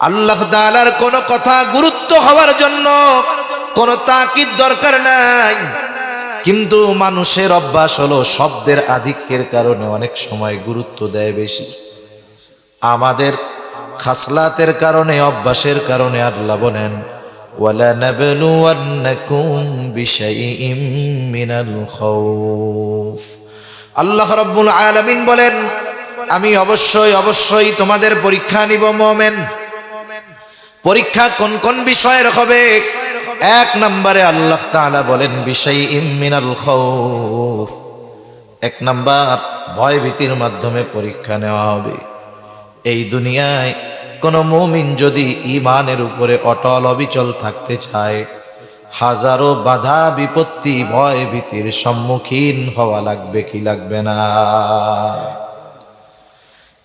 আল্লাহ তালার কোন কথা গুরুত্ব হওয়ার জন্য কোন তাকিদ দরকার নাই। কিন্তু মানুষের অভ্যাস হলো শব্দের আধিক্যের কারণে অনেক সময় গুরুত্ব দেয় বেশি। আমাদের খাসলাতের কারণে, অভ্যাসের কারণে আল্লাহ বলেন আল্লাহ রব্বুল আলমিন বলেন, আমি অবশ্যই অবশ্যই তোমাদের পরীক্ষা নিব, মোমেন। পরীক্ষা কোন কোন বিষয়ের হবে? এক নম্বরে আল্লাহ তাআলা বলেন বিষয় ইমিনাল এক নাম্বার ভয় ভীতির মাধ্যমে পরীক্ষা নেওয়া হবে। এই দুনিয়ায় কোন মুমিন যদি ইমানের উপরে অটল অবিচল থাকতে চায়, হাজারো বাধা বিপত্তি ভয় ভীতির সম্মুখীন হওয়া লাগবে কি লাগবে না?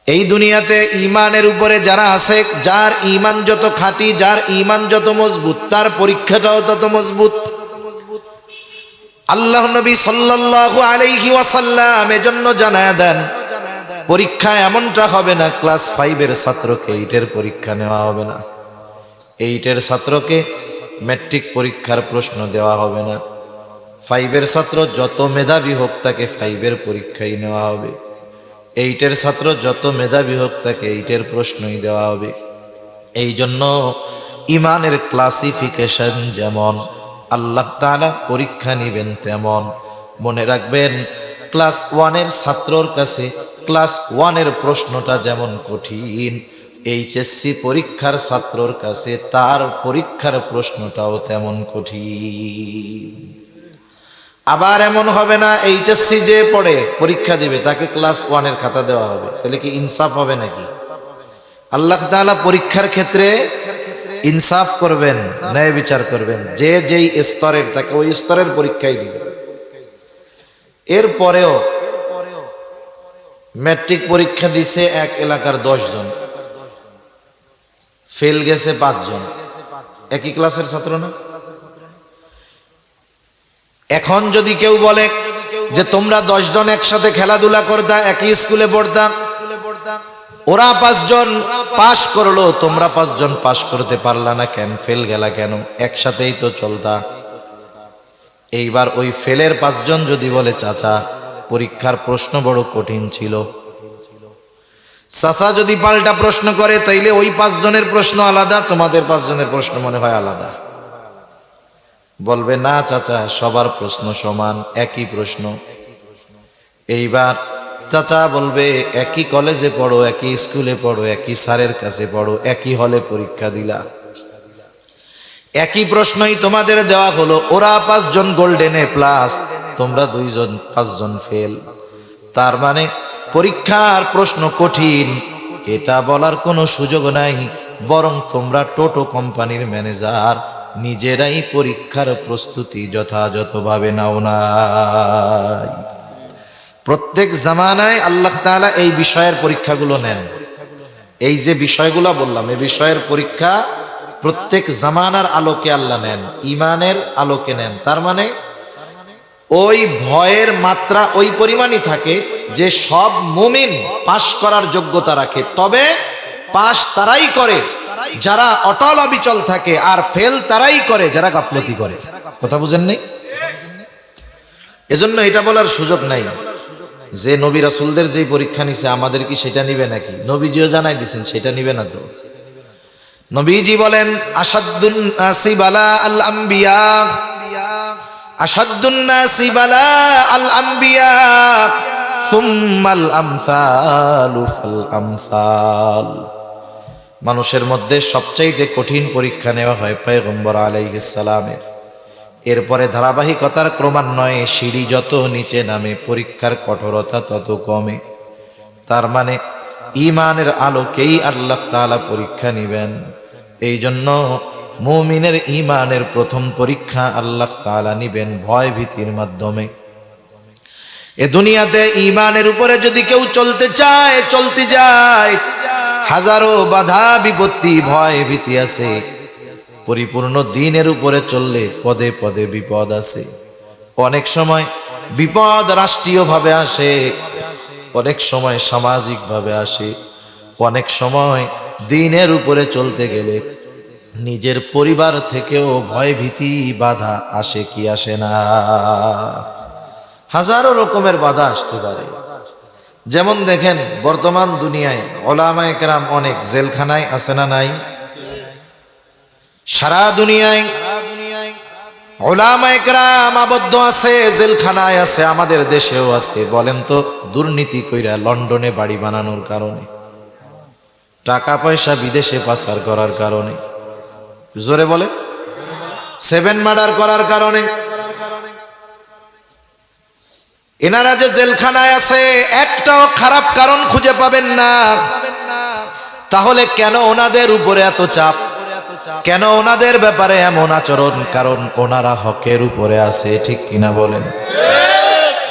এই দুনিয়াতে ইমানের উপরে যারা আছে, যার ইমান যত খাঁটি, যার ইমান যত মজবুত, তার পরীক্ষাটাও তত মজবুত। আল্লাহ নবী সাল্লাল্লাহু আলাইহি ওয়াসাল্লাম এজন্য জানায় দেন, পরীক্ষা এমনটা হবে না, ক্লাস ফাইভের ছাত্রকে এইটের পরীক্ষা নেওয়া হবে না। এইটের ছাত্রকে ম্যাট্রিক পরীক্ষার প্রশ্ন দেওয়া হবে না। ফাইভের ছাত্র যত মেধাবী হোক, তাকে ফাইভের পরীক্ষাই নেওয়া হবে। এইটের ছাত্র যত মেধাবী হোক তাকে এইটের প্রশ্নই দেওয়া হবে। এই জন্য ইমানের ক্লাসিফিকেশন যেমন, আল্লাহ তাআলা পরীক্ষা নিবেন তেমন। মনে রাখবেন ক্লাস ওয়ানের ছাত্রর কাছে ক্লাস ওয়ানের প্রশ্নটা যেমন কঠিন, এইচএসসি পরীক্ষার ছাত্রর কাছে তার পরীক্ষার প্রশ্নটাও তেমন কঠিন। আবার এমন হবে না, এইচএসসি যে পড়ে, পরীক্ষা দিবে, তাকে ক্লাস ওয়ানের খাতা দেওয়া হবে। তাহলে কি ইনসাফ হবে নাকি? আল্লাহ তাআলা পরীক্ষার ক্ষেত্রে ইনসাফ করবেন, ন্যায় বিচার করবেন, যে যেই স্তরের, তাকে ওই স্তরের পরীক্ষাই দিবে। এর পরেও ম্যাট্রিক পরীক্ষা দিছে এক এলাকার জন ফেল গেছে পাঁচজন। একই ক্লাসের ছাত্র না? এখন যদি কেউ বলে যে তোমরা দশজন একসাথে খেলাধুলা করতা, একই স্কুলে পড়তাম ওরা পাঁচজন পাশ করল, তোমরা পাঁচজন পাশ করতে পারলা না কেন? ফেল গেলা কেন? একসাথেই তো চলতা। এইবার ওই ফেলের পাঁচজন যদি বলে, চাচা, পরীক্ষার প্রশ্ন বড় কঠিন ছিল। চাচা যদি পাল্টা প্রশ্ন করে, তাইলে ওই পাঁচজনের প্রশ্ন আলাদা, তোমাদের পাঁচজনের প্রশ্ন মনে হয় আলাদা। বলবে, না চাচা, সবার প্রশ্ন সমান, একই প্রশ্ন। এইবার চাচা বলবে, একই কলেজে পড়ো, একই স্কুলে পড়ো, একই স্যারের কাছে পড়ো, একই হলে পরীক্ষা দিলা। একই প্রশ্নই তোমাদের দেওয়া হলো, ওরা পাঁচজন গোল্ডেনে প্লাস, তোমরা দুইজন, পাঁচজন ফেল। তার মানে পরীক্ষার প্রশ্ন কঠিন, এটা বলার কোনো সুযোগ নাই, বরং তোমরা টোটো কোম্পানির ম্যানেজার। নিজেরাই পরীক্ষার প্রস্তুতি যথাযথভাবে নাও নাই। প্রত্যেক জামানায় আল্লাহ তাআলা এই বিষয়ের পরীক্ষাগুলো নেন। এই যে বিষয়গুলো বললাম, এই বিষয়ের পরীক্ষা প্রত্যেক জামানার আলোকে আল্লাহ নেন ইমানের আলোকে নেন। তার মানে ওই ভয়ের মাত্রা ওই পরিমাণই থাকে যে সব মুমিন পাশ করার যোগ্যতা রাখে। তবে পাশ তারাই করে। যারা অটল অবিচল থাকে আর ফেল তারাই করে, যারা গাফলতি করে। কথা বুঝেন নেই? এজন্য এটা বলার সুযোগ নাই। যে নবী রাসুলদের যে পরীক্ষা নিছে, আমাদের কি সেটা নিবে নাকি? নবীজিও জানাই দিছেন, সেটা নিবে না তো। নবীজি বলেন আসাদুন আল আম্বিয়া। আসাদুন বালা আল আম্বিয়া। সুম্মাল আমসালু আমসাল। মানুষের মধ্যে সবচাইতে কঠিন পরীক্ষা নেওয়া হয় পয়গম্বর আলাইহিস সালামের এরপরে ধারাবাহিকতার ক্রমান্বয়ে সিঁড়ি যত নিচে নামে, পরীক্ষার কঠোরতা তত কমে। তার মানে ইমানের আলোকেই আল্লাহ তাআলা পরীক্ষা নিবেন। এই জন্য মুমিনের ইমানের প্রথম পরীক্ষা আল্লাহ তাআলা নিবেন ভয় ভীতির মাধ্যমে। এ দুনিয়াতে ইমানের উপরে যদি কেউ চলতে চায়, চলতে যায় হাজারো বাধা বিপত্তি ভয় ভীতি আছে। পরিপূর্ণ দিনের উপরে চললে পদে পদে বিপদ আছে। অনেক সময় বিপদ রাষ্ট্রীয়ভাবে আসে, অনেক সময় সামাজিকভাবে আসে। অনেক সময় দিনের উপরে চলতে গেলে নিজের পরিবার থেকেও ভয় ভীতি, বাধা আসে কি আসে না। হাজারো রকমের বাধা আসতে পারে। যেমন দেখেন, বর্তমান দুনিয়ায় ওলামা একরাম অনেক জেলখানায় আছে না নাই? সারা দুনিয়ায় ওলামা একরাম আবদ্ধ আছে, জেলখানায় আছে, আমাদের দেশেও আছে। বলেন তো, দুর্নীতি কইরা লন্ডনে বাড়ি বানানোর কারণে, টাকা পয়সা বিদেশে পাচার করার কারণে, জোরে বলে সেভেন মার্ডার করার কারণে। এনারা যে জেলখানায় আছে, একটাও খারাপ কারণ খুঁজে পাবেন না। তাহলে কেন ওনাদের উপরে এত চাপ? কেন ওনাদের ব্যাপারে এমন আচরণ? কারণ ওনারা হকের উপরে আছে, ঠিক কিনা বলেন?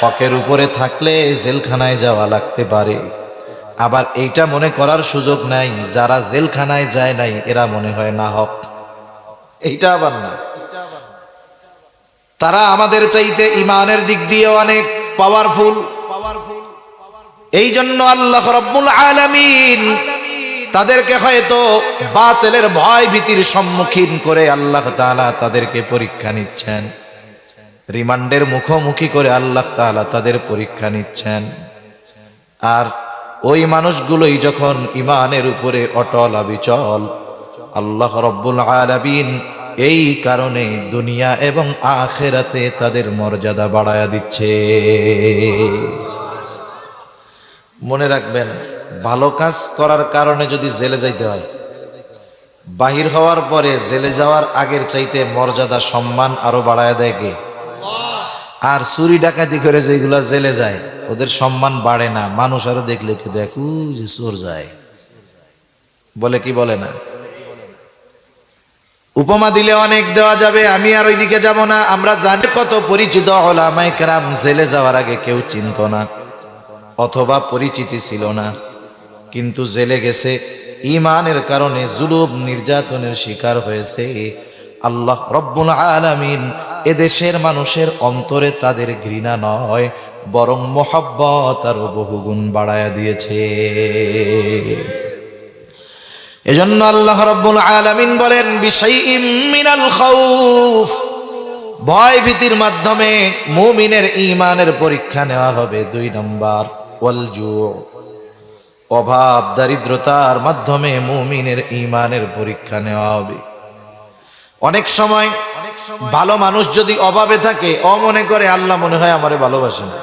হকের উপরে থাকলে জেলখানায় যাওয়া লাগতে পারে। আবার এইটা মনে করার সুযোগ নাই, যারা জেলখানায় যায় নাই, এরা মনে হয় না হক। এইটা আবার না। তারা আমাদের চাইতে ইমানের দিক দিয়ে অনেক। পাওয়ারফুল। এই জন্য আল্লাহ রব্বুল আলামিন তাদেরকে হয়তো বাতিলের ভয় ভীতির সম্মুখীন করে আল্লাহ তাআলা তাদেরকে পরীক্ষা নিচ্ছেন। রিমান্ডের মুখোমুখি করে আল্লাহ তাআলা তাদের পরীক্ষা নিচ্ছেন। আর ওই মানুষগুলোই যখন ইমানের উপরে অটল অবিচল আল্লাহ রব্বুল আলামিন এই কারণে দুনিয়া এবং আখেরাতে তাদের মর্যাদা বাড়ায়া দিচ্ছে। মনে রাখবেন, ভালো কাজ করার কারণে যদি জেলে যাইতে হয়, বাহির হওয়ার পরে জেলে যাওয়ার আগের চাইতে মর্যাদা, সম্মান আরও বাড়ায় দেয় কে? আর চুরি ডাকাতি করে যেগুলা জেলে যায়, ওদের সম্মান বাড়ে না। মানুষ আরও দেখলে কি দেখ যে চোর যায়। বলে কি বলে না? উপমা দিলে অনেক দেওয়া যাবে, আমি আর ওইদিকে যাব না। আমরা জানি কত পরিচিত ওলামাই কেরাম, জেলে যাওয়ার আগে কেউ চিনত না, অথবা পরিচিতি ছিল না। কিন্তু জেলে গেছে ইমানের কারণে জুলুম নির্যাতনের শিকার হয়েছে। আল্লাহ রব্বুল আলামিন এদেশের মানুষের অন্তরে তাদের ঘৃণা নয়, বরং মোহাব্বত আরও বহুগুণ বাড়ায়া দিয়েছে। এজন্য আল্লাহ রব্বুল আলামিন বলেন মিনাল খাউফ। ভয় ভীতির মাধ্যমে মুমিনের ইমানের পরীক্ষা নেওয়া হবে দুই নম্বর, ওয়াল জু' অভাব, দারিদ্রতার মাধ্যমে মুমিনের ইমানের পরীক্ষা নেওয়া হবে। অনেক সময় ভালো মানুষ যদি অভাবে থাকে অমনে করে, আল্লাহ মনে হয় আমারে ভালোবাসে না।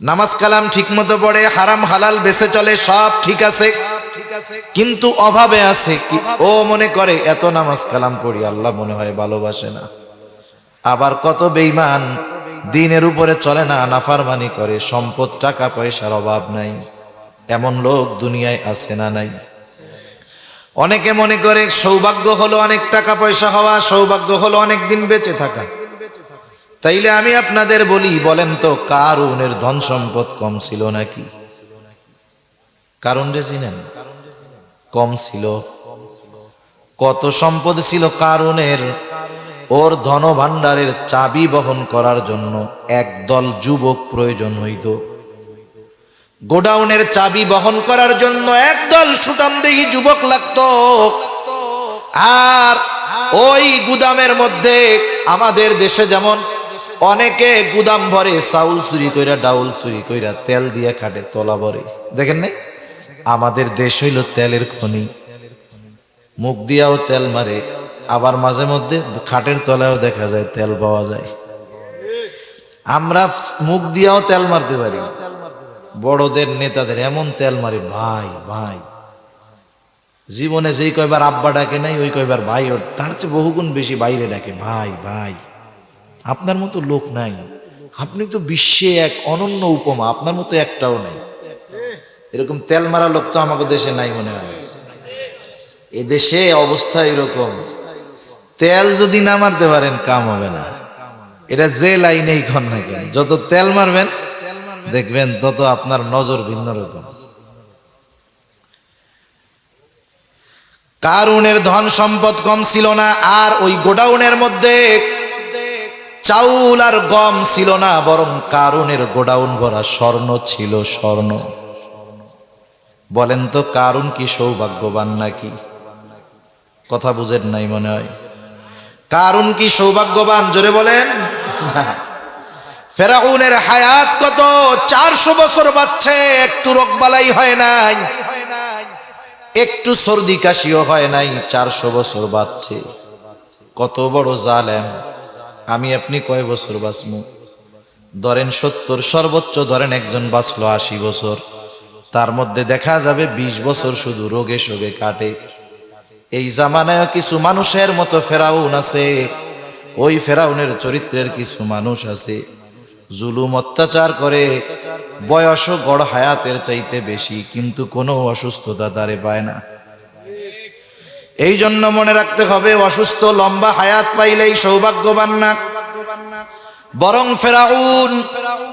নামাজ কালাম ঠিক মতো পড়ে, হারাম, হালাল বেঁচে চলে, সব ঠিক আছে। কিন্তু অভাবে আছে কি? ও মনে করে এত নামাজ কালাম পড়ি আল্লাহ মনে হয় ভালোবাসে না। আবার কত বেইমান দিনের উপরে চলে না নাফারমানি করে সম্পদ টাকা পয়সার অভাব নাই। এমন লোক দুনিয়ায় আছে না নাই। অনেকে মনে করে সৌভাগ্য হলো অনেক টাকা পয়সা হওয়া সৌভাগ্য হলো অনেক দিন বেঁচে থাকা। তাইলে আমি আপনাদের বলি বলেন তো কারুনের ধন সম্পদ কম ছিল নাকি? কারণ রে চিনেন? কম ছিল। কত সম্পদ ছিল কারণের, ওর ধন ভাণ্ডারের চাবি বহন করার জন্য একদল যুবক প্রয়োজন হইত। গোডাউনের চাবি বহন করার জন্য একদল সুটামদেহী যুবক লাগতো। আর ওই গুদামের মধ্যে আমাদের দেশে যেমন অনেকে গুদাম ভরে চাউল চুরি কইরা, ডাউল চুরি কইরা তেল দিয়ে খাটে, তলা ভরে। দেখেন নাই? আমাদের দেশ হইল তেলের খনি। মুখ দিয়াও তেল মারে, আবার মাঝে মধ্যে খাটের তলায়ও দেখা যায় তেল পাওয়া যায়। আমরা মুখ দিয়াও তেল মারতে পারি। বড়দের, নেতাদের এমন তেল মারে, ভাই ভাই। জীবনে যেই কয়বার আব্বা ডাকে নাই, ওই কয়বার ভাই, ওর তার চেয়ে বহুগুণ বেশি বাইরে ডাকে, ভাই ভাই। আপনার মতো লোক নাই। আপনি তো বিশ্বে এক অনন্য উপমা, আপনার মতো একটাও নাই। এরকম তেল মারা লোক তো আমাকে দেশে নাই মনে হয়। এ দেশে অবস্থা এরকম। তেল যদি না মারতে পারেন, কাম হবে না। এটা যে লাইনেই খন না কেন, যত তেল মারবেন, দেখবেন তত আপনার নজর ভিন্ন রকম। কারুনের ধন সম্পদ কম ছিল না, আর ওই গোডাউনের মধ্যে চাউল আর গম ছিল না, বরং কারুনের গোডাউন ভরা স্বর্ণ ছিল স্বর্ণ। বলেন তো, কারণ কি সৌভাগ্যবান নাকি? কথা বুঝেন নাই মনে হয়। কারণ কি সৌভাগ্যবান? জোরে বলেন। ফেরাউনের হায়াত কত? চারশো বছর বাচ্চে একটু রোগবালাই হয় নাই। একটু সর্দি কাশিও হয় নাই, চারশো বছর বাঁচছে। কত বড় জালেম। আমি আপনি কয় বছর বাঁচমু? ধরেন সত্তর, সর্বোচ্চ ধরেন একজন বাঁচলো আশি বছর। তার মধ্যে দেখা যাবে ২০ বছর শুধু রোগে শোগে কাটে। এই জামানায় কিছু মানুষের মতো ফেরাউন আছে, ওই ফেরাউনের চরিত্রের কিছু মানুষ আছে। জুলুম অত্যাচার করে বয়সও গড় হায়াতের চাইতে বেশি, কিন্তু কোনো অসুস্থতা তারে পায় না। এই জন্য মনে রাখতে হবে, অসুস্থ লম্বা হায়াত পাইলেই সৌভাগ্যবান না। বরং ফেরাউন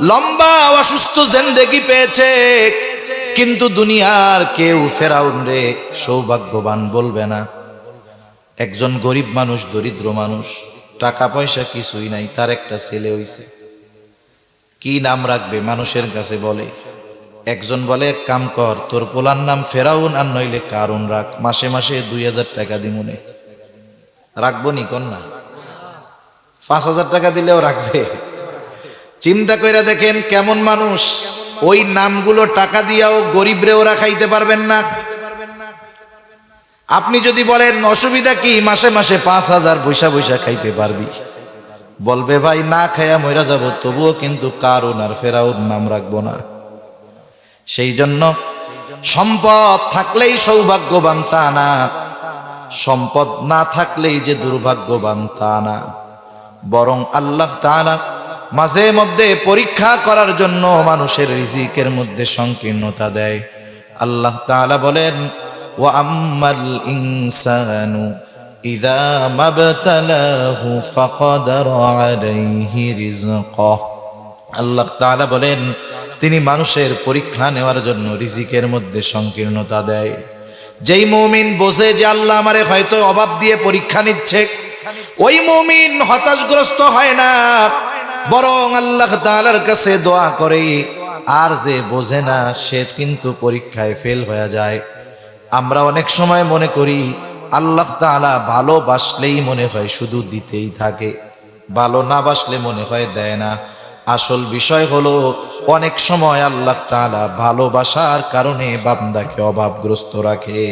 লম্বা অসুস্থ জেন্দেগি পেয়েছে। কিন্তু দুনিয়ার কেউ ফেরাউন রে সৌভাগ্যবান বলবে না। একজন গরিব মানুষ, দরিদ্র মানুষ, টাকা পয়সা কিছুই নাই, তার একটা ছেলে হইছে। কি নাম রাখবে? মানুষের কাছে বলে। একজন বলে, এক কাম কর, তোর পোলার নাম ফেরাউন আর নইলে কারণ রাখ, মাসে মাসে দুই হাজার টাকা দিমুনে। রাখব নি, কন্যা? পাঁচ হাজার টাকা দিলেও রাখবে। চিন্তা কইরা দেখেন কেমন মানুষ, ওই নামগুলো টাকা দিয়াও গরিবরে ওরা খাইতে পারবেন না। আপনি যদি বলেন, অসুবিধা কি, মাসে মাসে পাঁচ হাজার বৈশা বৈশা খাইতে পারবি? বলবে, ভাই, না খাইয়া মইরা যাব, তবুও কিন্তু কারণ আর ফেরাউন নাম রাখব না। সেই জন্য সম্পদ থাকলেই সৌভাগ্যবান তা না, সম্পদ না থাকলেই যে দুর্ভাগ্যবান তা না। বরং আল্লাহ তাআলা মাঝে মধ্যে পরীক্ষা করার জন্য মানুষের রিজিকের মধ্যে সংকীর্ণতা দেয়। আল্লাহ তাআলা বলেন, ওয়া আম্মাল ইনসানু ইযা মাবতালাহু ফাকাদার আলাইহি রিজকাহ। আল্লাহ তাআলা বলেন, তিনি মানুষের পরীক্ষা নেওয়ার জন্য রিজিকের মধ্যে সংকীর্ণতা দেয়। যেই মুমিন বোঝে যে আল্লাহ আমারে হয়তো অভাব দিয়ে পরীক্ষা নিচ্ছে ওই মুমিন হতাশগ্রস্ত হয় না। বরং আল্লাহ তাআলার কাছে দোয়া করে, আর যে বোঝে না, সে কিন্তু পরীক্ষায় ফেল হয়ে যায়। আমরা অনেক সময় মনে করি, আল্লাহ তাআলা ভালোবাসলেই মনে হয় শুধু দিতেই থাকে, ভালো না বাসলে মনে হয় দেয় না। আসল বিষয় হলো, অনেক সময় আল্লাহ তাআলা ভালোবাসার কারণে বান্দাকে অভাবগ্রস্ত রাখে।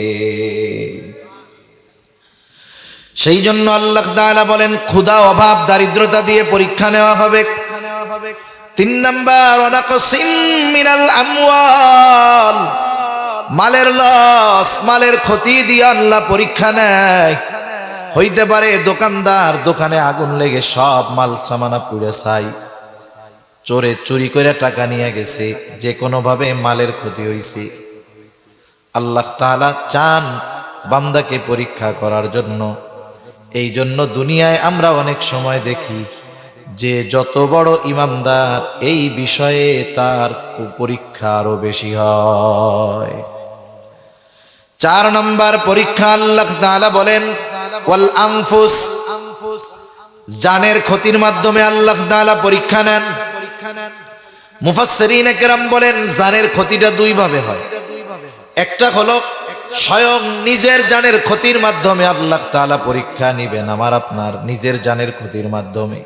সেই জন্য আল্লাহ তাআলা বলেন, ক্ষুধা, অভাব, দারিদ্রতা দিয়ে পরীক্ষা নেওয়া হবে। তিন নাম্বার মিনাল আমওয়াল। মালের লস, মালের ক্ষতি দিয়ে আল্লাহ পরীক্ষা নেয়। হইতে পারে দোকানদার, দোকানে আগুন লেগে সব মাল সামানা পুড়ে ছাই চোরে চুরি করে টাকা নিয়ে গেছে, যে কোনোভাবে মালের ক্ষতি হইছে। আল্লাহ তাআলা চান বান্দাকে পরীক্ষা করার জন্য এই জন্য দুনিয়ায় আমরা অনেক সময় দেখি যে যত বড় ইমামদার এই বিষয়ে তার পরীক্ষা আরও বেশি হয়। চার নম্বর পরীক্ষা আল্লাহ তাআলা বলেন জানের ক্ষতির মাধ্যমে আল্লাহ তাআলা পরীক্ষা নেন। মুফাসসিরিন বলেন, জানের ক্ষতিটা দুই ভাবে হয়। একটা হলো স্বয়ং নিজের জানের ক্ষতির মাধ্যমে আল্লাহ তালা পরীক্ষা নিবেন আমার, আপনার নিজের জানের ক্ষতির মাধ্যমে।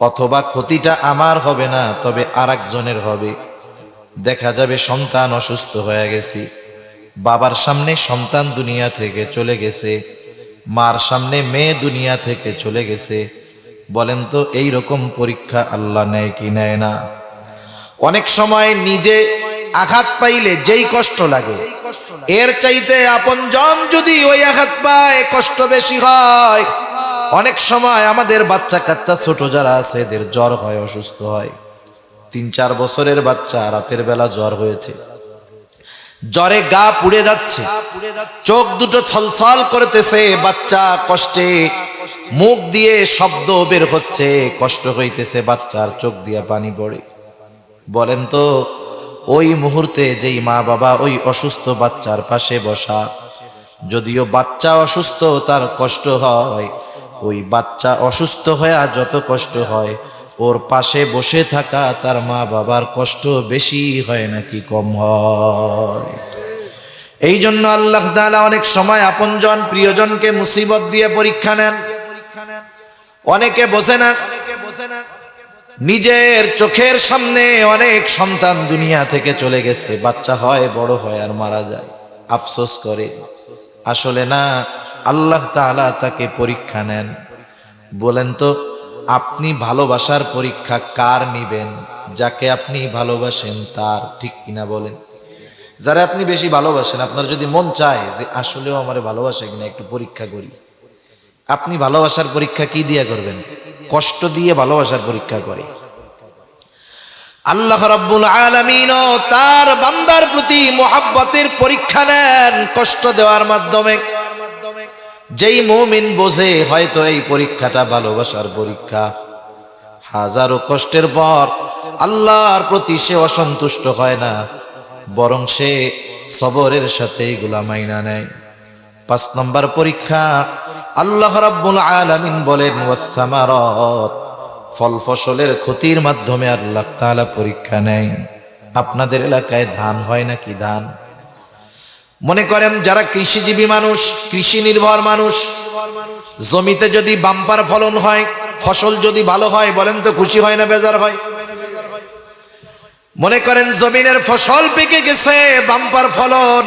অথবা ক্ষতিটা আমার হবে না, তবে আরেকজনের হবে। দেখা যাবে সন্তান অসুস্থ হয়ে গেছি, বাবার সামনে সন্তান দুনিয়া থেকে চলে গেছে, মার সামনে মেয়ে দুনিয়া থেকে চলে গেছে। বলেন তো এই রকম পরীক্ষা আল্লাহ নেয় কি নেয় না? অনেক সময় নিজে আঘাত পাইলে যেই কষ্ট লাগে। এর চাইতে আপন জন যদি ওই আঘাত পায় কষ্ট বেশি হয়। অনেক সময় আমাদের বাচ্চা কাচ্চা ছোট যারা আছে এদের জ্বর হয় অসুস্থ হয়। তিন চার বছরের বাচ্চা রাতের বেলা জ্বর হয়েছে। জ্বরে গা পুড়ে যাচ্ছে। চোখ দুটো ছলছল করতেছে বাচ্চা কষ্টে মুখ দিয়ে শব্দ বের হচ্ছে কষ্ট হইতেছে বাচ্চার চোখ দিয়া পানি পড়ে। বলেন তো ওই মুহূর্তে যেই মা বাবা ওই অসুস্থ বাচ্চার পাশে বসা, যদিও বাচ্চা অসুস্থ তার কষ্ট হয়, ওই বাচ্চা অসুস্থ হয়ে যত কষ্ট হয়, ওর পাশে বসে থাকা তার মা বাবার কষ্ট বেশি হয় নাকি কম হয়। এই জন্য আল্লাহ তাআলা অনেক সময় আপনজন প্রিয়জনকে মুসিবত দিয়ে পরীক্ষা নেন। অনেকে বোঝে না নিজের চোখের সামনে অনেক সন্তান দুনিয়া থেকে চলে গেছে, বাচ্চা হয়, বড় হয় আর মারা যায়। আফসোস করে। আসলে না, আল্লাহ তাআলা তাকে পরীক্ষা নেন। বলেন তো, আপনি ভালোবাসার পরীক্ষা কার নিবেন? যাকে আপনি ভালোবাসেন তার, ঠিক কিনা বলেন? যারা আপনি বেশি ভালোবাসেন, আপনার যদি মন চায় যে আসলেও আমার ভালোবাসে কিনা, একটু পরীক্ষা করি। আপনি ভালোবাসার পরীক্ষা কি দিয়ে করবেন? কষ্ট দিয়ে ভালোবাসার পরীক্ষা করে। আল্লাহ রাব্বুল আলামিন তার বান্দার প্রতি মোহাব্বতের পরীক্ষা নেন কষ্ট দেওয়ার মাধ্যমে। যেই মুমিন বোঝে হয়তো এই পরীক্ষাটা ভালোবাসার পরীক্ষা। হাজারো কষ্টের পর আল্লাহর প্রতি সে অসন্তুষ্ট হয় না, বরং সে সবরের সাথে এগুলা মাইনা নেয়। পাঁচ নম্বর পরীক্ষা আল্লাহ রাব্বুল আলামিন বলেন ওয়াসসামারাত ফল ফসলের ক্ষতির মাধ্যমে আল্লাহ তাআলা পরীক্ষা নেয়। আপনাদের এলাকায় ধান হয় নাকি ধান? মনে করেন, যারা কৃষিজীবী মানুষ, কৃষি নির্ভর মানুষ, জমিতে যদি বাম্পার ফলন হয়, ফসল যদি ভালো হয়, বলেন তো খুশি হয় না বেজার হয়? মনে করেন, জমিনের ফসল পেকে গেছে, বাম্পার ফলন,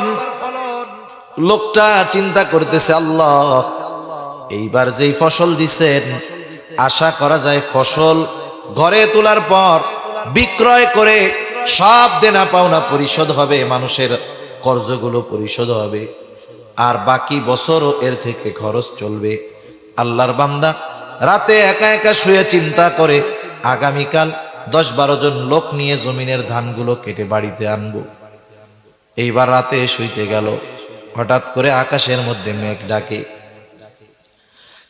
লোকটা চিন্তা করতেছে, আল্লাহ এইবার যেই ফসল দিছেন, আশা করা যায় ফসল ঘরে তোলার পর বিক্রয় করে সব দেনা পাওনা পরিশোধ হবে, মানুষের কর্জগুলো পরিশোধ হবে। আর বাকি বছরও এর থেকে খরচ চলবে। আল্লাহর বান্দা রাতে একা একা শুয়ে চিন্তা করে আগামীকাল দশ বারো জন লোক নিয়ে জমিনের ধানগুলো কেটে বাড়িতে আনব। এইবার রাতে শুইতে গেল। হঠাৎ করে আকাশের মধ্যে মেঘ ডাকে।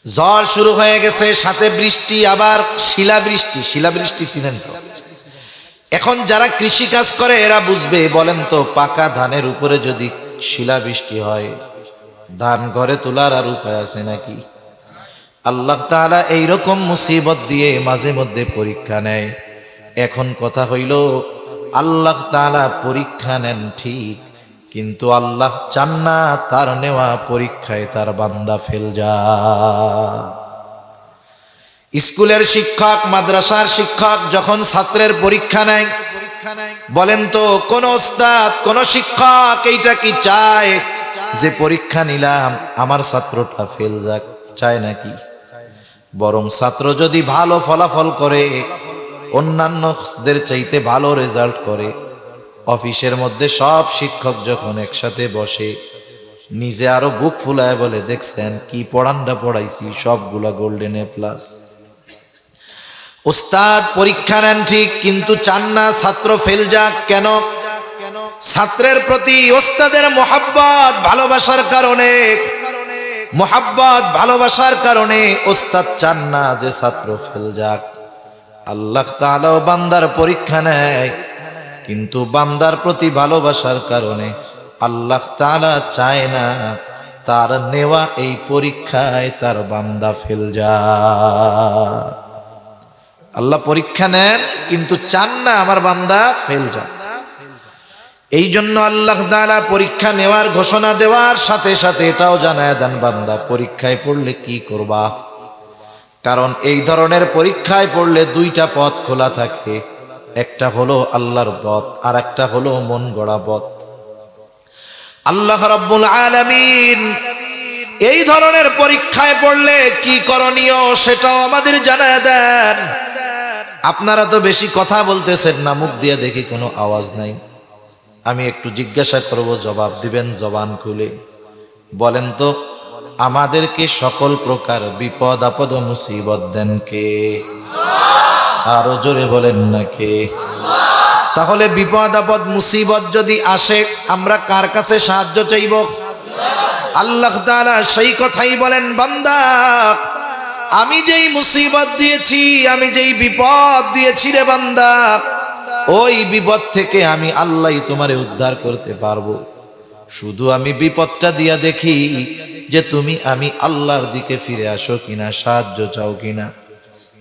ঝড় শুরু হয়ে গেছে, সাথে বৃষ্টি, আবার শিলা বৃষ্টি শিলা বৃষ্টি ছিলেন তো। এখন যারা কৃষি কাজ করে, এরা বুঝবে, বলেন তো, পাকা ধানের উপরে যদি শিলা বৃষ্টি হয়, ধান ঘরে তোলার আর উপায় আছে নাকি? আল্লাহ তাআলা এইরকম মুসিবত দিয়ে মাঝে মধ্যে পরীক্ষা নেয়। এখন কথা হইল, আল্লাহ তাআলা পরীক্ষা নেন ঠিক কিন্তু আল্লাহ চান না তার নেওয়া পরীক্ষায় তার বান্দা ফেল যা স্কুলের শিক্ষক, মাদ্রাসার শিক্ষক যখন ছাত্রের পরীক্ষা নেয়, বলেন তো, কোন ওস্তাদ, কোন শিক্ষক এইটা কি চায়? যে পরীক্ষা নিলাম, আমার ছাত্রটা ফেল যাক, চায় নাকি? বরং ছাত্র যদি ভালো ফলাফল করে, অন্যান্যদের চাইতে ভালো রেজাল্ট করে অফিসের মধ্যে সব শিক্ষক যখন একসাথে বসে, নিজে আরও বুক ফুলায় বলে, দেখছেন কি পড়ানটা পড়াইছি, সবগুলা গোল্ডেন এ প্লাস উস্তাদ, পরীক্ষা নেন ঠিক, কিন্তু চান না, ছাত্র ফেল যাক কেন? ছাত্রের প্রতি ওস্তাদের মোহাব্বত ভালোবাসার কারণে, মোহাব্বত ভালোবাসার কারণে ওস্তাদ চান না যে ছাত্র ফেল যাক। আল্লাহ তাআলাও বান্দার পরীক্ষা নেয়। কিন্তু বান্দার প্রতি ভালোবাসার কারণে আল্লাহ তাআলা চায় না তার নেওয়া এই পরীক্ষায় তার বান্দা ফেল যা আল্লাহ পরীক্ষা নেন, কিন্তু চান না আমার বান্দা ফেল যা এই জন্য আল্লাহ তাআলা পরীক্ষা নেওয়ার ঘোষণা দেওয়ার সাথে সাথে এটাও জানায় দেন, বান্দা, পরীক্ষায় পড়লে কি করবা? কারণ এই ধরনের পরীক্ষায় পড়লে দুইটা পথ খোলা থাকে। একটা হলো আল্লাহর পথ, আর একটা হলো মন গড়া পথ। আল্লাহ রাব্বুল আলামিন এই ধরনের পরীক্ষায় পড়লে কি করণীয় সেটাও আমাদের জানায় দেন। আপনারা তো বেশি কথা বলতেছেন না, মুখ দিয়ে দেখি কোনো আওয়াজ নাই। আমি একটু জিজ্ঞাসা করব, জবাব দিবেন জবান খুলে। বলেন তো, আমাদেরকে সকল প্রকার বিপদ, আপদ মুসিবত দেন কে? আরও জোরে বলেন না কে তাহলে বিপদ, আপদ, মুসিবত যদি আসে, আমরা কার কাছে সাহায্য চাইব? আল্লাহ তাআলা সেই কথাই বলেন, বান্দা, আমি যেই মুসিবত দিয়েছি, আমি যেই বিপদ দিয়েছি রে বান্দা, ওই বিপদ থেকে আমি আল্লাহ তোমারে উদ্ধার করতে পারব। শুধু আমি বিপদটা দিয়া দেখি যে তুমি আমি আল্লাহর দিকে ফিরে আসো কিনা, সাহায্য চাও কিনা।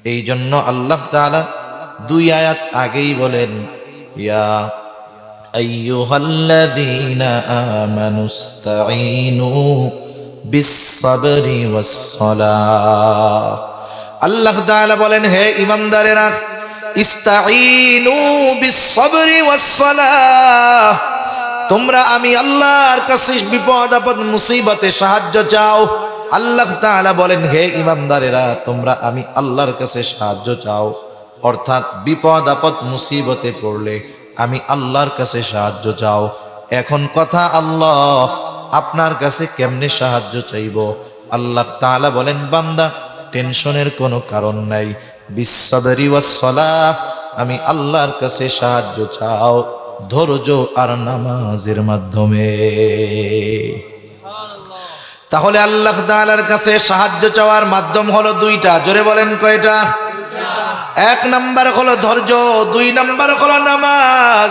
এই জন্য আল্লাহ তাআলা দুই আয়াত আগেই বলেন ইয়া أيها الذين آمنوا استعينوا بالصبر والصلاة আল্লাহ তাআলা বলেন হে ইমানদারেরা ইস্তাঈনু বিসসবরি ওয়াসসালাহ তোমরা আমি আল্লাহর কাছে বিপদ আপদ মুসিবতে সাহায্য চাও আল্লাহ তাআলা বলেন, হে ইমানদারেরা, তোমরা আমি আল্লাহর কাছে সাহায্য চাও। অর্থাৎ বিপদ, আপদ, মুসিবতে পড়লে আমি আল্লাহর কাছে সাহায্য চাও। এখন কথা, আল্লাহ আপনার কাছে কেমনে সাহায্য চাইব? আল্লাহ তাআলা বলেন, বান্দা, টেনশনের কোনো কারণ নাই। বিশ্বদারি ওয়াসসালাহ, আমি আল্লাহর কাছে সাহায্য চাও। ধৈর্য আর নামাজের মাধ্যমে। তাহলে আল্লাহ তাআলার কাছে সাহায্য চাওয়ার মাধ্যম হলো দুইটা। জোরে বলেন কয়টা? এক নাম্বার হলো ধৈর্য, দুই নাম্বার হলো নামাজ।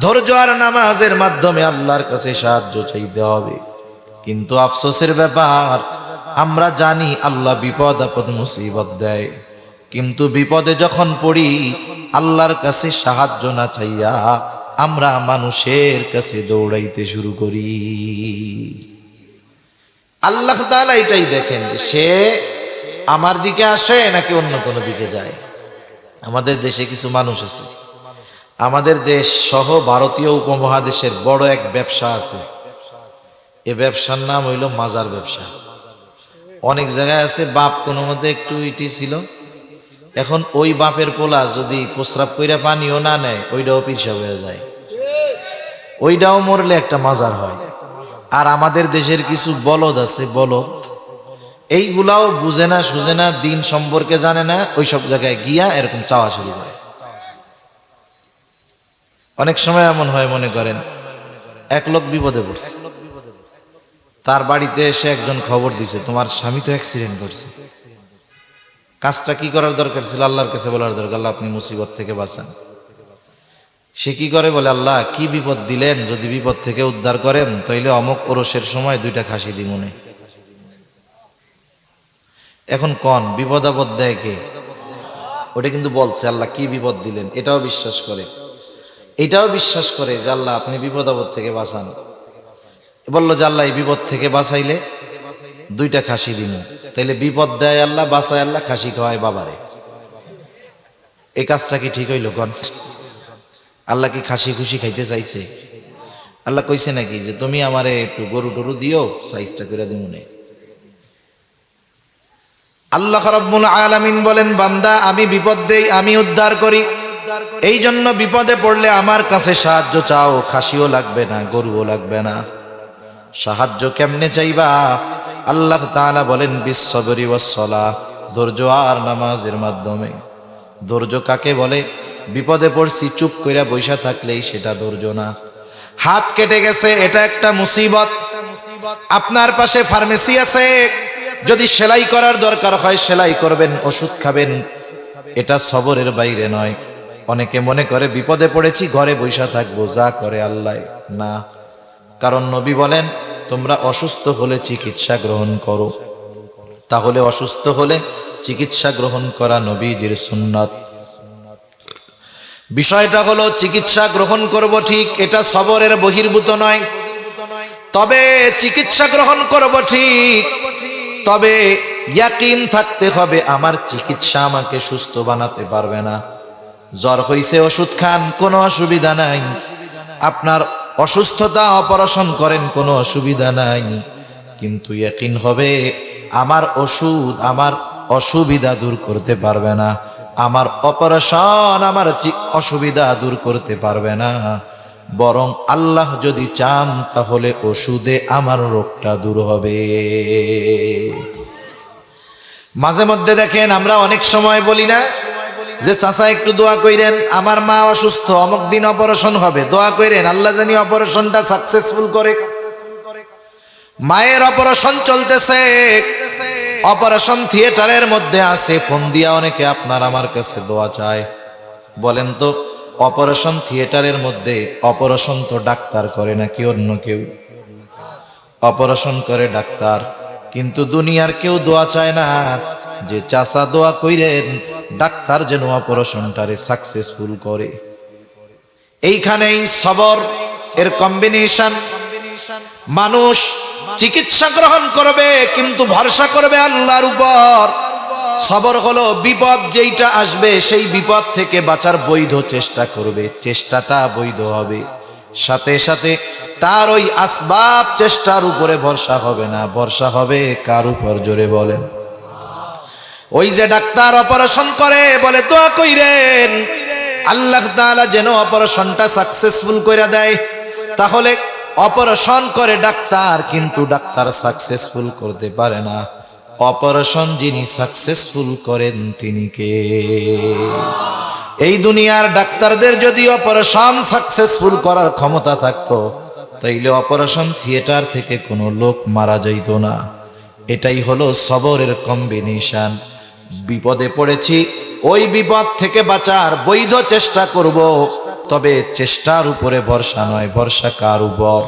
ধৈর্য আর নামাজের মাধ্যমে আল্লাহর কাছে সাহায্য চাইতে হবে। কিন্তু আফসোসের ব্যাপার, আমরা জানি আল্লাহ বিপদ, আপদ, মুসিবত দেয়। কিন্তু বিপদে যখন পড়ি, আল্লাহর কাছে সাহায্য না চাইয়া আমরা মানুষের কাছে দৌড়াইতে শুরু করি। আল্লাহ তাআলা এটাই দেখেন যে সে আমার দিকে আসে নাকি অন্য কোনো দিকে যায়। আমাদের দেশে কিছু মানুষ আছে। আমাদের দেশ সহ ভারতীয় উপমহাদেশের বড় এক ব্যবসা আছে। এ ব্যবসার নাম হইল মাজার ব্যবসা। অনেক জায়গায় আছে, বাপ কোনো মতে একটু ইটি ছিল। এখন ওই বাপের পোলা যদি প্রস্রাব কইরা পানিও না নেয় ওইটাও পিছাব হয়ে যায়। ওইটাও মরলে একটা মাজার হয়। আর আমাদের দেশের কিছু বলদ আছে, বলদ। এইগুলাও বুঝে না, সুঝে না, দিন সম্পর্কে জানে না ওই সব জায়গায় গিয়া এরকম চাওয়া শুরু করে। অনেক সময় এমন হয়, মনে করেন, এক লোক বিপদে পড়ছে। তার বাড়িতে এসে একজন খবর দিছে, তোমার স্বামী তো অ্যাক্সিডেন্ট করছে। কাজটা কি করার দরকার ছিল? আল্লাহর কাছে বলার দরকার। আল্লাহ, আপনি মুসিবত থেকে বাঁচান। সে কি করে বলে, আল্লাহ, কি বিপদ দিলেন যদি বিপদ থেকে উদ্ধার করেন? তাইলে অমক ওরসের সময় দুইটা খাসি দি মনে এখন কন, বিপদ আপদ দেয় কে? ওটা কিন্তু বলছে, আল্লাহ, কি বিপদ দিলেন? এটাও বিশ্বাস করে। এটাও বিশ্বাস করে যে, আল্লাহ, আপনি বিপদ আপদ থেকে বাঁচান। বলল যে, আল্লাহ, এই বিপদ থেকে বাঁচাইলে দুইটা খাসি দিন তাইলে বিপদ দেয় আল্লাহ, বাঁচায় আল্লাহ, খাসি খাওয়ায় বাবারে। এই কাজটা কি ঠিক হইল কন? আল্লাহ কি খাসি খুশি খাইতে চাইছে? আল্লাহ কইছে নাকি যে, তুমি আমারে একটু গরু টরু দিও, সাইজটা করে দিমুনে আল্লাহ রাব্বুল আলামিন বলেন, বান্দা, আমি বিপদ দেই, আমি উদ্ধার করি। এই জন্য বিপদে পড়লে আমার কাছে সাহায্য চাও। খাসিও লাগবে না, গরুও লাগবে না। সাহায্য কেমনে চাইবা? আল্লাহ তাআলা বলেন বিশ্ববরি ওয়াসসালা ধৈর্য আর নামাজের মাধ্যমে। ধৈর্য কাকে বলে? বিপদে পড়ছি, চুপ কইরা বৈশা থাকলেই সেটা ধৈর্য না। হাত কেটে গেছে, এটা একটা মুসিবত। আপনার পাশে ফার্মেসি আছে, যদি সেলাই করার দরকার হয় সেলাই করবেন, ওষুধ খাবেন। এটা সবরের বাইরে নয়। অনেকে মনে করে, বিপদে পড়েছি, ঘরে বৈশা থাকব, যা করে আল্লাহ, না। কারণ নবী বলেন, তোমরা অসুস্থ হলে চিকিৎসা গ্রহণ করো। তাহলে অসুস্থ হলে চিকিৎসা গ্রহণ করা নবীজির সুন্নত। বিষয়টা হলো চিকিৎসা গ্রহণ করব ঠিক, এটা সবরের বহির্ভূত নয়। তবে চিকিৎসা গ্রহণ করব ঠিক, তবে ইয়াকিন থাকতে হবে, আমার চিকিৎসা আমাকে সুস্থ বানাতে পারবে না। জ্বর হইছে, ওষুধ খান, কোনো অসুবিধা নাই। আপনার অসুস্থতা অপারেশন করেন, কোনো অসুবিধা নাই। কিন্তু ইয়াকিন হবে, আমার ওষুধ, আমার অসুবিধা দূর করতে পারবে না। আমার অপারেশন, আমার অসুবিধা দূর করতে পারবে না। বরং আল্লাহ যদি চান, তাহলে ওষুধে আমার রোগটা দূর হবে। মাঝে মধ্যে দেখেন, আমরা অনেক সময় বলি না যে, চাচা, একটু দোয়া কইরেন, আমার মা অসুস্থ, অমুক দিন অপারেশন হবে। দোয়া কইরেন, আল্লাহ জানি অপারেশনটা সাকসেসফুল করে। মায়ের অপারেশন চলতেছে অপারেশন থিয়েটারের মধ্যে আছে, ফোন দিয়া অনেকে আপনার আমার কাছে দোয়া চায়। বলেন তো, অপারেশন থিয়েটারের মধ্যে অপারেশন তো ডাক্তার করে নাকি অন্য কেউ? অপারেশন করে ডাক্তার, কিন্তু দুনিয়ার কেউ দোয়া চায় না। যে চাষা দোয়া কইরেন, ডাক্তার যেন অপারেশনটারে সাকসেসফুল করে। এইখানেই সবর, এর কম্বিনেশন মানুষ চিকিৎসা গ্রহণ করবে, কিন্তু ভরসা করবে আল্লাহর উপর। সবর হলো বিপদ, যেইটা আসবে সেই বিপদ থেকে বাঁচার বৈধ চেষ্টা করবে, চেষ্টাটা বৈধ হবে। সাথে সাথে তার ওই আসবাব চেষ্টার উপরে ভরসা হবে না। ভরসা হবে কার উপর, জোরে বলেন। ওই যে ডাক্তার অপারেশন করে, বলে তো কইরেন, আল্লাহ তাআলা যেন অপারেশনটা সাকসেসফুল করে দেয়। তাহলে অপারেশন করে ডাক্তার, কিন্তু ডাক্তার সাকসেসফুল করতে পারে না। অপারেশন যিনি সাকসেসফুল করেন তিনি কে? এই দুনিয়ার ডাক্তারদের যদি অপারেশন সাকসেসফুল করার ক্ষমতা থাকতো, তাইলে অপারেশন থিয়েটার থেকে কোনো লোক মারা যাইতো না। এটাই হলো সবরের কম্বিনেশন বিপদে পড়েছি, ওই বিপদ থেকে বাঁচার বৈধ চেষ্টা করব। তবে চেষ্টার উপরে ভরসা নয়, ভরসা কার উপর?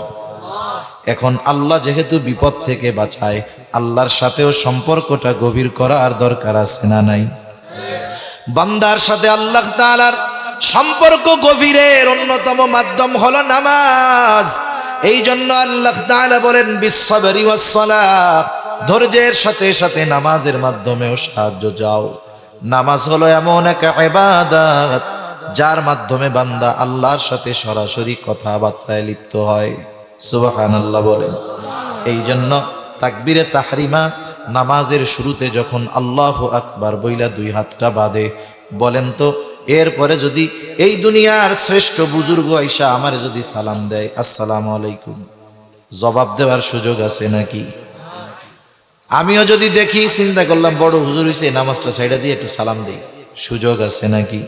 এখন আল্লাহ যেহেতু বিপদ থেকে বাঁচায়, আল্লাহর সাথেও সম্পর্কটা গভীর করার দরকার আছে না নাই? বান্দার সাথে আল্লাহ তাআলার সম্পর্ক গভীরের অন্যতম মাধ্যম হলো নামাজ। এই জন্য আল্লাহ তাআলা বলেন বিশ্বরি ধৈর্যের সাথে সাথে নামাজের মাধ্যমেও সাহায্য যাও নামাজ হলো এমন এক ইবাদত। যার মাধ্যমে বান্দা আল্লাহর সাথে সরাসরি কথাবার্তায় লিপ্ত হয়। সুবহানাল্লাহ বলেন এই জন্য তাকবিরে তাহরিমা নামাজের শুরুতে যখন আল্লাহ আকবার বইলা দুই হাতটা বাঁধে, বলেন তো, এরপরে যদি এই দুনিয়ার শ্রেষ্ঠ বুজুর্গ আইসা আমার যদি সালাম দেয়, আসসালামু আলাইকুম। জবাব দেওয়ার সুযোগ আছে নাকি? আমিও যদি দেখি, চিন্তা করলাম, বড় হুজুর হইছে নামাজটা সাইডা দিয়ে একটু সালাম দেই। সুযোগ আছে নাকি?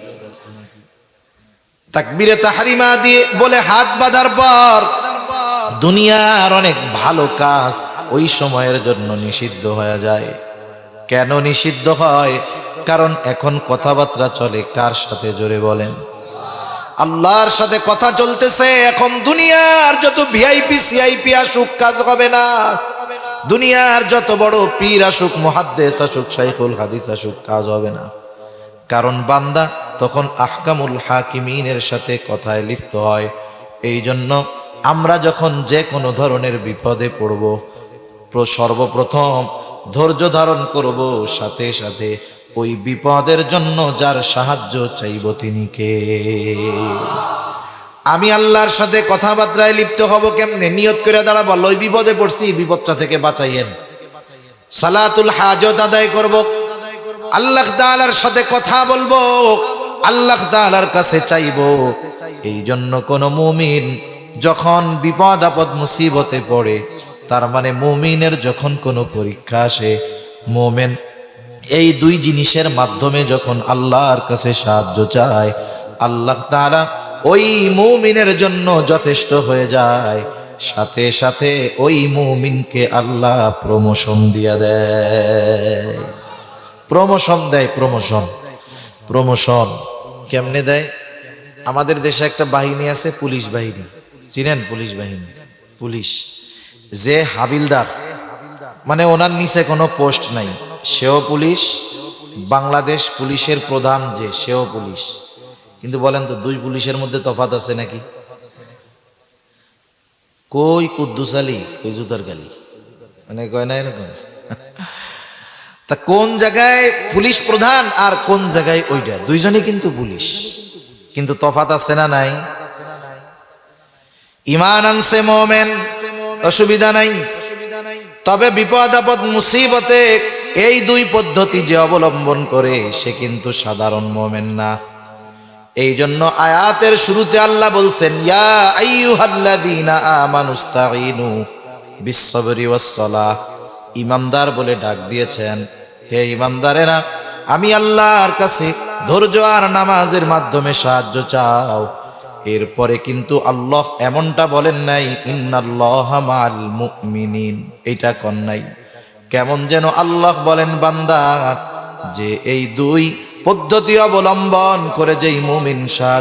তাকবিরে তাহারিমা দিয়ে বলে হাত বাঁধার পর দুনিয়ার অনেক ভালো কাজ ওই সময়ের জন্য নিষিদ্ধ হয়ে যায়। কেন নিষিদ্ধ হয়? কারণ এখন কথাবার্তা চলে কার সাথে জোরে বলেন? আল্লাহর সাথে কথা চলতেছে, এখন দুনিয়ার যত ভিআইপি সিআইপি আসুক, কাজ হবে না। দুনিয়ার যত বড় পীর আসুক, মহাদ্দেস আসুক, শাইখুল হাদিস আসুক, কাজ হবে না। কারণ বান্দা তখন আহকামুল হাকিমিনের সাথে কথায় লিপ্ত হয়। এই জন্য আমরা যখন যে কোনো ধরনের বিপদে পড়ব সর্বপ্রথম ধৈর্য ধারণ করব, সাথে সাথে ওই বিপদের জন্য যার সাহায্য চাইব তিনি কে? আমি আল্লাহর সাথে কথাবার্তায় লিপ্ত হব কেমনে? নিয়ত করে দাঁড়াবো ওই বিপদে পড়ছি, বিপদটা থেকে বাঁচাইয়েন। সালাতুল হাজত আদায় করব। আল্লাহ তাআলার সাথে কথা বলব, আল্লাহ তাআলার কাছে চাইব। এই জন্য কোন মুমিন যখন বিপদ আপদ মুসিবতে পড়ে, তার মানে মুমিনের যখন কোনো পরীক্ষা আসে, মোমেন এই দুই জিনিসের মাধ্যমে যখন আল্লাহর কাছে সাহায্য চায়, আল্লাহ তাআলা ওই মুমিনের জন্য যথেষ্ট হয়ে যায়। সাথে সাথে ওই মুমিনকে আল্লাহ প্রমোশন দিয়ে দেয়। প্রমোশন দেয় প্রমোশন প্রমোশন কেমনে দেয়? আমাদের দেশে একটা বাহিনী আছে, পুলিশ বাহিনী। চিনেন পুলিশ বাহিনী? পুলিশ। যে হাবিলদার মানে ওনার নিচে কোনো পোস্ট নাই। সেও পুলিশ, বাংলাদেশ পুলিশের প্রধান যে, সেও পুলিশ। কিন্তু বলেন তো, দুই পুলিশের মধ্যে তফাত আছে নাকি? কই কুদ্দুস আলী, কই জুতার গালি? মানে কয় না এরকম? তা কোন জায়গায় পুলিশ প্রধান আর কোন জায়গায় ওইটা? দুইজনে কিন্তু পুলিশ। কিন্তু তফাত আছে না নাই? ইমান আনছে মোমেন, অসুবিধা নাই। তবে বিপদ আপদ মুসিবতে এই দুই পদ্ধতি যে অবলম্বন করে, সে কিন্তু সাধারণ মোমেন না। এই জন্য আয়াতের শুরুতে আল্লাহ বলছেন, ইয়া ইমানদার বলে ডাক দিয়েছেন হে ইমানদারেরা, আমি আল্লাহর কাছে ধৈর্য আর নামাজের মাধ্যমে সাহায্য চাও। এরপরে কিন্তু আল্লাহ এমনটা বলেন নাই, ইন্নাল্লাহ মাল মুমিনিন। এটা কন নাই। কেমন যেন আল্লাহ বলেন, বান্দা, যে এই দুই পদ্ধতি অবলম্বন করে যেই মুমিন সাহায্য